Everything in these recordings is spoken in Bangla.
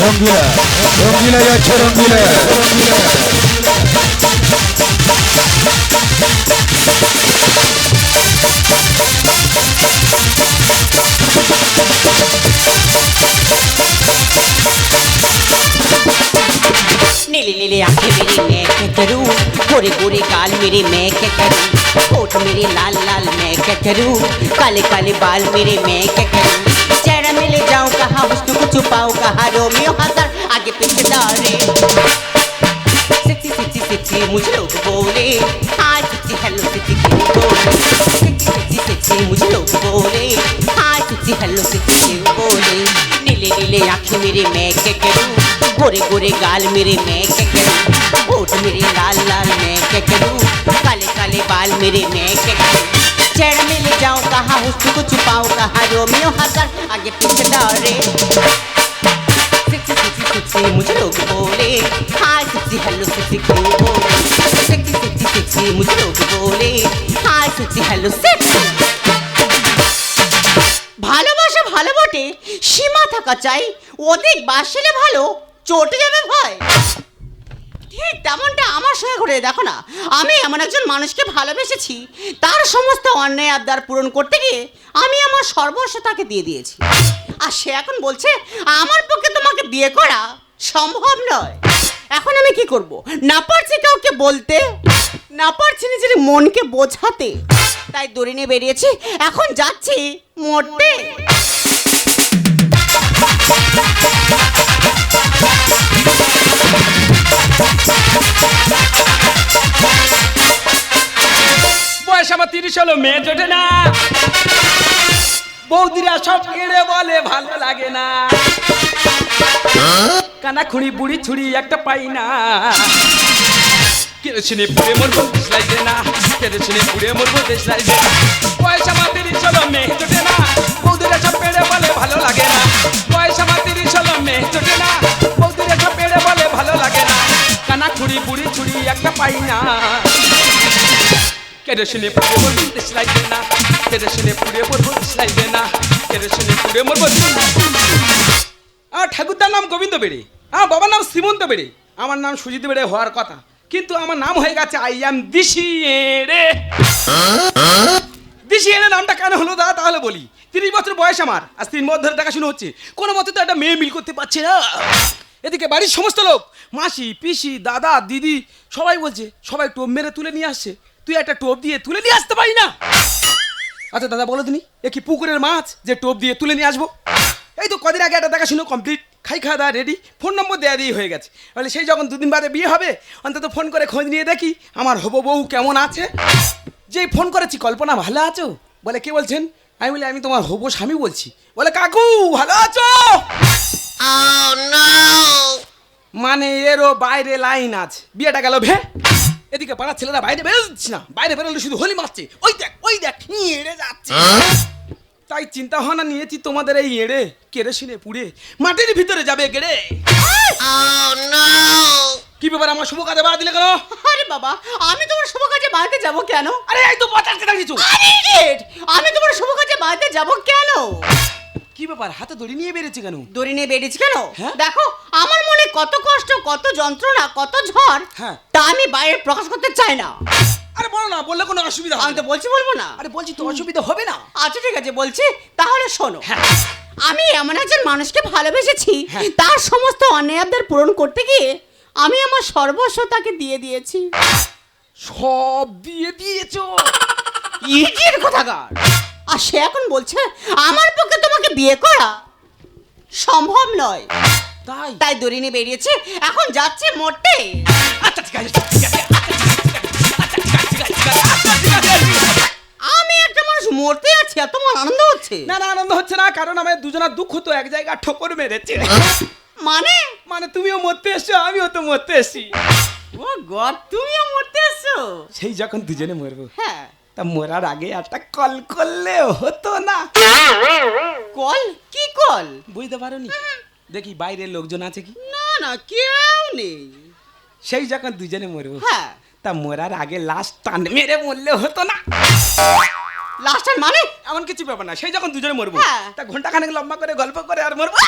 রঙ্গিলা রঙ্গিলা যাচ্ছে রঙ্গিলা नीले नीले आँखें मेरी मैं क्या करूँ? गोरे गोरे गाल मेरे मैं क्या करूँ? होठ मेरे लाल लाल मैं क्या करूँ? काले काले बाल मेरे मैं क्या करूँ? चेहरा में ले जाऊँ कहाँ? हुस्न को छुपाऊं कहाँ? रोमियो हंसर आगे पीछे दौड़े। सिक्सी सिक्सी सिक्सी मुझे लोग बोले। हाय सिक्सी हेलो सिक्सी बोले? सिक्सी सिक्सी सिक्सी मुझे लोग बोले। हाय सिक्सी हेलो सिक्सी बोले? नीले नीले आँख मेरे मैं के करूँ? गोरे गोरे गाल मेरे मैं के करूँ? होठ मेरे लाल लाल मैं के करूँ? काले काले बाल मेरे मैं के करूँ? चैन में ले जाऊँ कहाँ उसको को छुपाऊँ? कहाँ रोमियो हाथर? आगे पीछे दौड़े। सिक्सी सिक्सी सिक्सी मुझे लोग बोले। हाँ सिक्सी हेलो सिक्सी क्यों बोले? सिक्सी सिक्सी सिक्सी मुझे लोग बोले। हाँ सिक्सी हेलो सिक्सी ভালো বটে, সীমা থাকা চাই, অধিক বাসিলে ভালো, চটে যাবে ভয়। ঠিক তেমনটা আমার সঙ্গে ঘটে দেখো না, আমি এমন একজন মানুষকে ভালোবেসেছি, তার সমস্ত অন্যায় আবদার পূরণ করতে গিয়ে আমি আমার সর্বস্ব তাকে দিয়ে দিয়েছি। আর সে এখন বলছে, আমার পক্ষে তোমাকে বিয়ে করা সম্ভব নয়। এখন আমি কি করব? না পারছি কাউকে বলতে, না পারছি নিজের মনকে বোঝাতে। তাই দড়ি নিয়ে বেরিয়েছি, এখন যাচ্ছি মরতে। বয়স আমার তিরিশ হলো, মেয়ে জোটে না। বৌদিরা সব কেড়ে বলে, ভালো লাগে না। কানা খুঁড়ি, বুড়ি ছুড়ি একটা পাই না। কেরোসিনে পুড়ে মরবো দেশ লাগবে না। কেরোসিনে পুড়ে মরবো দেশ লাগবে না। বয়স আমার তিরিশ হলো, মেয়ে জোটে না। বৌদিরা সব পেড়ে বলে, ভালো লাগে না। মেয়ে না বৌদিরা পেড়ে বলে ভালো লাগে না। কানা খুঁড়ি বুড়ি ছুড়ি একটা পাই না। কেরোসিনে পুড়ে মরবো দেশ লাগবে না। কেরোসিনে পুড়ে মরবো দেশ লাগবে না। কেরোসিনে পুড়ে মরবো আমার ঠাকুরদার নাম গোবিন্দ বেড়ে। আমার বাবার নাম শ্রীমন্ত বেড়ে। আমার নাম সুজিত বেড়ে হওয়ার কথা। কিন্তু আমার নাম হয়ে গেছে আই এম দিশি এড়ে দিশি এড়ে নামটা কেন হলো দাদা তাহলে বলি। তিরিশ বছর বয়স আমার আজ তিন বছর ধরে দেখাশুনো হচ্ছে। কোনো মতে তো একটা মেয়ে মিল করতে পারছে না। এদিকে বাড়ির সমস্ত লোক, মাসি, পিসি, দাদা, দিদি, সবাই বলছে, সবাই টোপ মেরে তুলে নিয়ে আসছে। তুই একটা টোপ দিয়ে তুলে নিয়ে আসতে পারি না। আচ্ছা দাদা বলো তুমি, এ কি পুকুরের মাছ যে টোপ দিয়ে তুলে নিয়ে আসব? এই তো কদিন আগে একটা দেখাশুনো কমপ্লিট খাই খাওয়া দাওয়া রেডি ফোন নম্বর দেওয়া দিয়ে হয়ে গেছে। বলে সেই যখন দুদিন বাদে বিয়ে হবে, অন্তত ফোন করে খোঁজ নিয়ে দেখি আমার হব বউ কেমন আছে। যেই ফোন করেছি, কল্পনা ভালো আছো? বলে কে বলছেন? আমি বলি আমি তোমার হব স্বামী বলছি। বলে কাকু ভালো আছো? মানে এরও বাইরে লাইন আছে। বিয়েটা গেল ভে। এদিকে পাড়ার ছেলেরা বাইরে বেরোচ্ছি না। বাইরে বেরোলে শুধু হোলি মারছে। ওই দেখ ওই দেখ এড়ে যাচ্ছে। তাই চিন্তা ভাবনা নিয়েছি তোমাদের এই এড়ে কেরোসিনে পুড়ে মাটির ভিতরে যাবে গেড়ে। কি ব্যাপার আমার শুভ কাজে বাড়া দিলে কেন? বাবা আমি তোমার শুভ কাজে বাড়িতে যাব কেন আরে এই তো বাঁচার কেটে কিছু আরে idiot! আমি তোমার শুভ কাজে বাড়িতে যাব কেন কি ব্যাপার হাতে দড়ি নিয়ে কেন দড়ি নিয়ে বেরিয়েছি কেন হ্যাঁ? দেখো আমার মনে কত কষ্ট কত যন্ত্রণা কত ঝড় হ্যাঁ। তা আমি বাইরে প্রকাশ করতে চাই না আরে বলো না বললে কোনো অসুবিধা আমি হবে তো না। বলছি বলব না আরে বলছি তো অসুবিধা হবে না আচ্ছা ঠিক আছে বলছি তাহলে শোনো হ্যাঁ। আমি এমন একজন মানুষকে ভালোবেসেছি হ্যাঁ। তার সমস্ত অন্যায় আবদার পূরণ করতে গিয়ে আমি আমার সর্বস্ব তাকে দিয়ে দিয়েছি। সব দিয়ে দিয়েছ? ইডিয়েট কোথাকার। আর সে এখন বলছে আমার পক্ষে তোমাকে বিয়ে করা সম্ভব নয়। তাই? তাই দড়ি নিয়ে বেরিয়েছে এখন যাচ্ছে মরতে। আচ্ছা ঠিক আছে আমি একটা মানুষ মরতে আছি আর তোমার আনন্দ হচ্ছে? না না আনন্দ হচ্ছে না কারণ আমার দুজনের দুঃখ তো এক জায়গায় ঠোকর মেরেছে। মানে? মানে তুমিও মরতে এসছো আমিও তো মরতে এসছি। ও গড তুমিও মরতে এসছো? সেই যখন দুজনে মরবো হ্যাঁ। তা মরার আগে একটা কল করলে হতো না। কল? কি কল? বুঝতে পারোনি? দেখি বাইরের লোকজন আছে কি? না না কেউ নেই। সেই যখন দুজনে মরবো হ্যাঁ। তা মরার আগে লাশ টান মেরে মরলে হতো না। লাস্ট টাইম মানে? এমন কিছু ব্যাপার না সেই যখন দুজনে মরবো হ্যাঁ। তা ঘণ্টা খানেক লম্বা করে গল্প করে আর মরবো।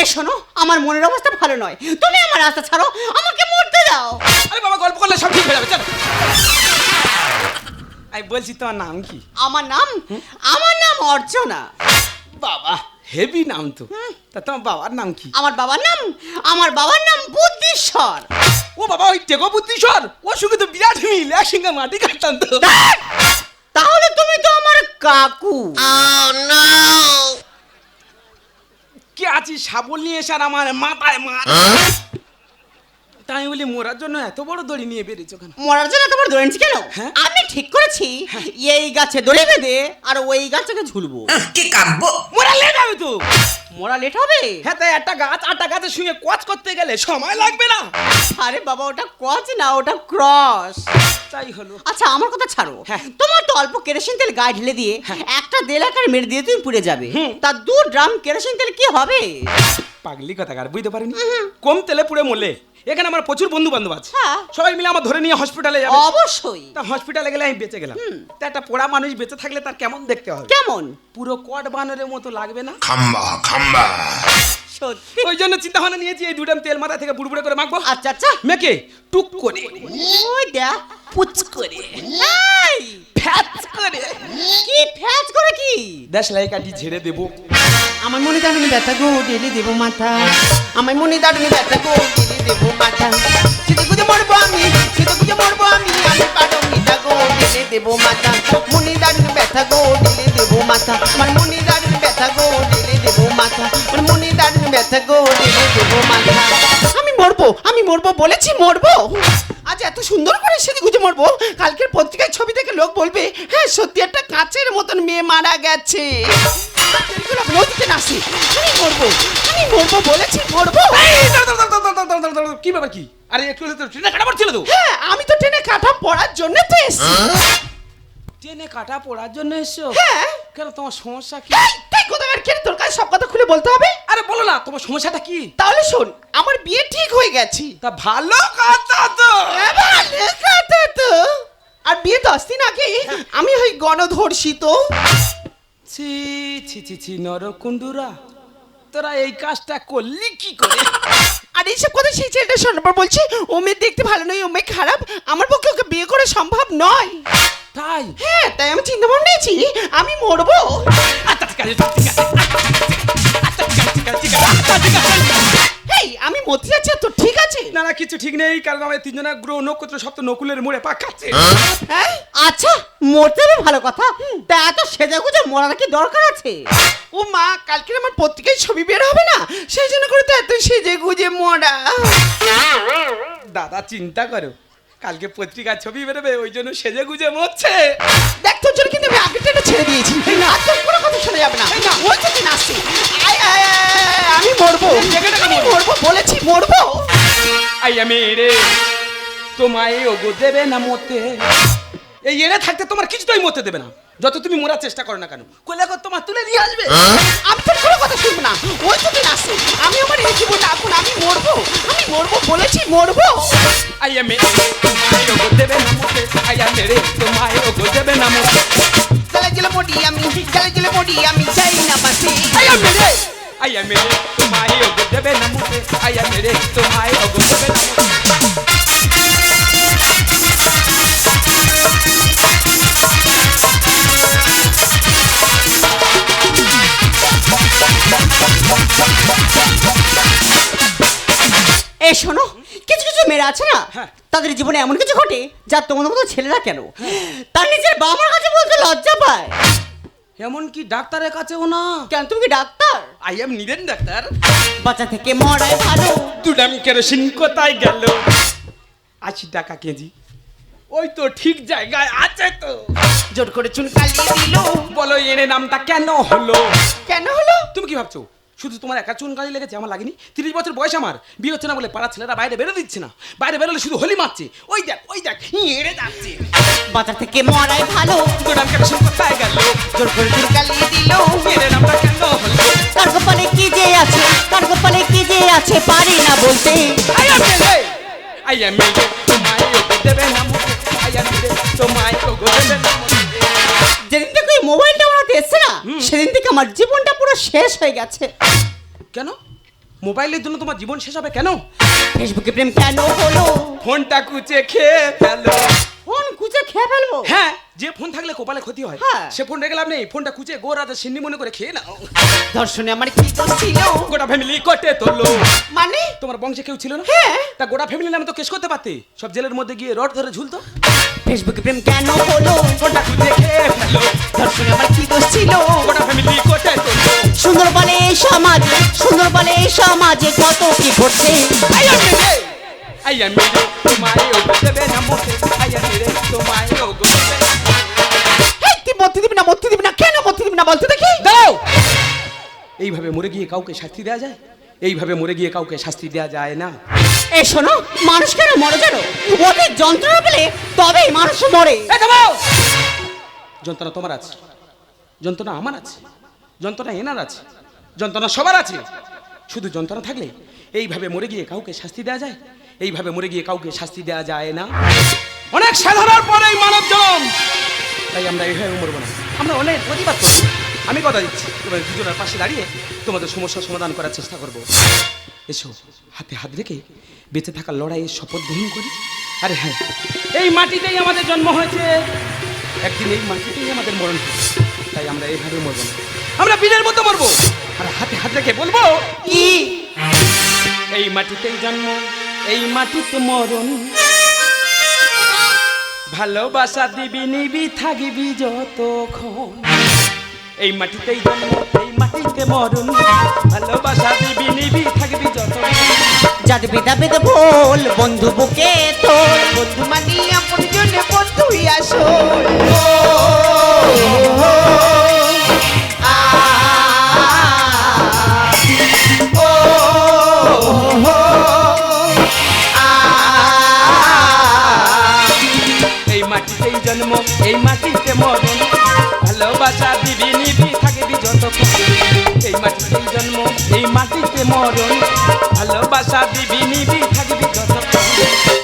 এ শোনো আমার মনের অবস্থা ভালো নয়। তুমি আমার রাস্তা ছাড়ো আমাকে মরতে দাও। আরে বাবা গল্প করলে সব ঠিক হয়ে যাবে চলো। আমি বলছি তোমার নাম কি? আমার নাম? আমার নাম অর্চনা। বাবা হেভি নাম তো। তা তোমার বাবার নাম কি? আমার বাবার নাম? আমার বাবার নাম বুদ্ধিশ্বর। ও বাবা ওই টেকো বুদ্ধিশ্বর? ওর সঙ্গে তো বিরাট মিল একসঙ্গে মাটি কাটতাম তো। কাকু। কে আছি সাবল নিয়ে এসে আর আমার মাথায় মার তাই বলি মোরার জন্য এত বড় দড়ি নিয়ে বেরিয়েছো কেন? মরার জন্য তোমার দৌড়েছি কেন? হ্যাঁ? আমি ঠিক করেছি এই গাছে দড়ি বেঁধে আর ওই গাছটাকে ঝুলবো। মোরা লেট হবে তো। মরা লেট হবে? হ্যাঁ তাই একটা গাছ আটটা গাছের শুয়ে কোয়াচ করতে গেলে সময় লাগবে না। আরে বাবা ওটা কচ না ওটা ক্রস। তাই হলো। আচ্ছা আমার কথা ছাড়ো। হ্যাঁ। তোমার তো অল্প কেরোসিন তেল গায়ে ঢেলে দিয়ে একটা দেড় আকার মেরে দিয়ে তুমি পুড়ে যাবে। হুম। তা দু ড্রাম কেরোসিন তেল কি হবে? পাগলি কথা কার বুঝতে পারিনি? কম তেলে পুড়ে মরলে। এখানে আমার প্রচুর বন্ধু বান্ধব আছে। হ্যাঁ। সবাই মিলে আমার ধরে নিয়ে হসপিটালে যাবে। অবশ্যই। তা হসপিটালে গেলে আমি বেঁচে গেলাম। তা একটা পোড়া মানুষ বেঁচে থাকলে তার কেমন দেখতে হবে? কেমন? পুরো কট বানরের মতো লাগবে না? খাম্বা খাম্বা। সত্যি? ওই জন্য চিন্তা ভাবনা নিয়েছি এই দুটাম তেল মাথা থেকে বুড়বুড়ে করে মাখবো। আচ্ছা আচ্ছা। মেকে টুক করে। ওই দেখ পুচ করে। এই, ফ্যাচ করে। কি ফ্যাচ করে কি? দেশ লাই কাটি ঝেড়ে দেবো। আমার মনে দাঁড়ানি ব্যথা গো ডেলি দেবো মাথা আমার মনে দাঁড়ানি ব্যথা গো ডেলি দেবো মাথা সেটা গুজে মরবো আমি সেটা গুজে মরবো আমি আমি পারো মিতা গো ডেলি দেবো মাথা মনে দাঁড়ানি ব্যথা গো ডেলি দেবো মাথা আমার মনে দাঁড়ানি ব্যথা গো ডেলি দেবো মাথা আমার মনে দাঁড়ানি ব্যথা গো ডেলি দেবো মাথা আমি মরবো বলেছি মরবো? আজ এত সুন্দর করে সেদিকে গুজে মরবো। কালকের পত্রিকায় ছবি দেখে লোক বলবে হ্যাঁ সত্যি একটা কাঁচের মতন মেয়ে মারা গেছে। আমি মরবো আমি মরবো বলেছি মরবো? কি ব্যাপার কি? আরে একটু তো ট্রেনে কাটা পড়ছিল তো? হ্যাঁ আমি তো ট্রেনে কাটা পড়ার জন্য তো এসেছি। ট্রেনে কাটা পড়ার জন্য এসছো? হ্যাঁ। কেন তোমার সমস্যা কি? তুই কোথাকার? কেন তোর কাছে সব কথা খুলে বলতে হবে? আরে বলো না তোমার সমস্যাটা কি? তাহলে শোন আমার বিয়ে ঠিক হয়ে গেছে। তা ভালো কথা তো। এ ভালো কথা তো। আর বিয়ে দশ দিন আগে। আমি হই গণধর্ষিত। ছি ছি ছি ছি নরকুণ্ডুরা তোরা এই কাজটা করলি কি করে? আর এইসব কথা সেই ছেলেটা শোনার পর বলছি ও মেয়ে দেখতে ভালো নয় ও মেয়ে খারাপ। আমার পক্ষে ওকে বিয়ে করা সম্ভব নয়। তাই? হ্যাঁ তাই আমি চিন্তা ভাবনা নিয়েছি। আমি মরবো। আচ্ছা ঠিক আছে ঠিক আছে আচ্ছা ঠিক আছে ঠিক আছে ঠিক আছে আচ্ছা ঠিক আছে এই আমি মরতে যাচ্ছি তো ঠিক আছে? না না কিছু ঠিক নেই কারণ আমাদের তিনজনের গ্রহ নক্ষত্র সপ্ত নকুলের মোড়ে পাক খাচ্ছে হ্যাঁ? আচ্ছা মরতে হবে ভালো কথা। তা এত সেজে গুজে মরার কি দরকার আছে? ও মা কালকে আমার পত্রিকায় ছবি বের হবে না? সেই জন্য করে তো এত সেজে গুজে মরা। দাদা চিন্তা করো। কালকে পত্রিকা ছবি বেরোবে ওই জন্য সেজে গুজে মরছে দেখ তোর জন্য কিন্তু আমি আগেরটা এটা ছেড়ে দিয়েছি আর তোর কোনো কথা শোনা যাবে না ওই তো দিন আসছি আমি মরবো আমি মরবো। বলেছি মরবো আইয়া রে তোমায় ওগো দেবে না মতে এই এড়ে থাকতে তোমার কিছুটাই মতে দেবে না। যত তুমি মরার চেষ্টা করো না কেন। কোলে কর তোমার তুলে নিয়ে আসবে। আমি তোর কোনো কথা শুনব না। ওই তো দিন আসছি আমি আমার এই জীবনটা এখন আমি মরবো। আমি মরবো বলেছি মরবো। আইয়া মেরে তোমায় ওগো দেবে না আইয়া মেরে তোমায় ওগো দেবে না মতে চলে গেলে মরি আমি চলে গেলে মরি আমি চাই না বাসি আইয়া মেরে আইয়া মেরে তোমায় ওগো দেবে না আইয়া মেরে তোমায় ওগো দেবে না এ শোনো কিছু কিছু মেয়েরা আছে না? হ্যাঁ। তাদের জীবনে এমন কিছু ঘটে যা তোমাদের মতো ছেলেরা কেন? তার নিজের বাবার কাছে বলতে লজ্জা পায়। এমন কি ডাক্তারের কাছেও না? কেন? তুমি কি ডাক্তার? আই এম নিদেন ডাক্তার। বাচ্চা থেকে মরাই ভালো। দুডাম কেরোসিন কোথায় গেল? আশি টাকা কেজি। ওই তো ঠিক জায়গায় আছে তো। জোর করে চুন কালিয়ে দিল বলো এনে নামটা কেন হলো? কেন হলো? তুমি কি ভাবছ? শুধু তোমার একা চুন গাড়ি লেগেছে আমার লাগেনি। তিরিশ বছর বয়স আমার। বিয়ে হচ্ছে না বলে পাড়ার ছেলেরা বাইরে বেরো দিচ্ছে না। বাইরে বেরোলে শুধু হোলি মারছে। ওই দেখ ওই দেখ এড়ে যাচ্ছে। বাচ্চা থেকে মরাই ভালো। দুডাম কেরোসিন কোথায় গেল? জোর করে চুন কালিয়ে দিল। নামটা কেন হলো? তার কপালে কি যে আছে? তার কপালে কি যে আছে? পারি না বলতে। আইয়া মেলে আইয়া মেলে তোমায় দেবে না মুখে। আইয়া মেলে তোমায় দেবে না মুখে। যেদিন থেকে মোবাইলটা এসছে না সেদিন থেকে আমার জীবনটা পুরো শেষ হয়ে গেছে। কেন? মোবাইলের জন্য তোমার জীবন শেষ হবে কেন? ফেসবুকে প্রেম কেন হলো? ফোনটা কুচে খেয়ে ফেলো। ফোন কুচে খেয়ে ফেলব? হ্যাঁ যে ফোন থাকলে কপালে ক্ষতি হয়। হ্যাঁ। সে ফোন রেখে লাভ নেই ফোনটা কুচে গো রাতে সিন্নি মনে করে খেয়ে নাও। দর্শনে আমার কি ছিল? গোটা ফ্যামিলি কোটে তোলো। মানে? তোমার বংশে কেউ ছিল না? হ্যাঁ। তা গোটা ফ্যামিলি নামে তো কেস করতে পারতে। সব জেলের মধ্যে গিয়ে রড ধরে ঝুলতো। ফেসবুকে প্রেম কেন হলো? কুচে খেয়ে ফেলো। দর্শনে আমার কি দোষ ছিল? গোটা ফ্যামিলি কোটে তোলো সুন্দর বলে সমাজে সুন্দর বলে সমাজে কত কি ঘটছে. তোমায় ওগো দেবে না. তোমায় ওগো দেবে দিবি না মরতে দিবি না? কেন মরতে দিবি না বলতে দেখি? দাঁড়াও এইভাবে মরে গিয়ে কাউকে শাস্তি দেওয়া যায়? এইভাবে মরে গিয়ে কাউকে শাস্তি দেওয়া যায় না। এ শোনো মানুষ কেন মরে জানো? ওদের যন্ত্রণা পেলে তবেই মানুষ মরে। যন্ত্রণা তোমার আছে। যন্ত্রণা আমার আছে। যন্ত্রণা এনার আছে। যন্ত্রণা সবার আছে। শুধু যন্ত্রণা থাকলে এইভাবে মরে গিয়ে কাউকে শাস্তি দেওয়া যায়? এইভাবে মরে গিয়ে কাউকে শাস্তি দেওয়া যায় না? অনেক সাধারণ পরে মানব জনম। তাই আমরা এইভাবে মরবো না। আমরা অনেক প্রতিবাদ করব। আমি কথা দিচ্ছি। তোমাদের দুজনের পাশে দাঁড়িয়ে তোমাদের সমস্যার সমাধান করার চেষ্টা করব। এসো, হাতে হাত রেখে বেঁচে থাকার লড়াইয়ের শপথ গ্রহণ করি। আরে হ্যাঁ এই মাটিতেই আমাদের জন্ম হয়েছে। একদিন এই মাটিতেই আমাদের মরণ হবে। তাই আমরা এইভাবে মরবো না। আমরা বীরের মতো মরবো। আর হাতে হাত রেখে বলব, কি? এই মাটিতেই জন্ম, এই মাটিতে মরণ। ভালোবাসা দিবি, নিবি, থাকবি যতক্ষণ। এই মাটিতেই জন্ম এই মাটিতে মরণ। ভালোবাসা দিবি নিবি থাকবি যতক্ষণ যাদের বেদা বেদে ভোল বন্ধু বুকে তোর বন্ধু মানি আপন জন্য বন্ধুই আসো এই মাটিতেই জন্ম এই মরণ ভালোবাসা দিবি নিবি, থাকবি যতক্ষণ। এই মাটিতে জন্ম, এই মাটিতে মরণ। ভালোবাসা দিবি নিবি, থাকবি যতক্ষণ।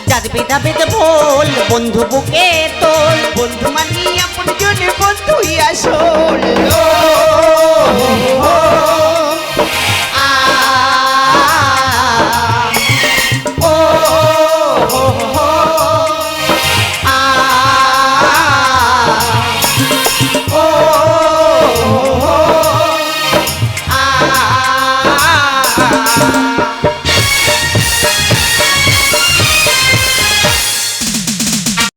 যাদবি বল, বন্ধু বুকে তোল। বন্ধু মানি আপন জনে বন্ধুই আসল।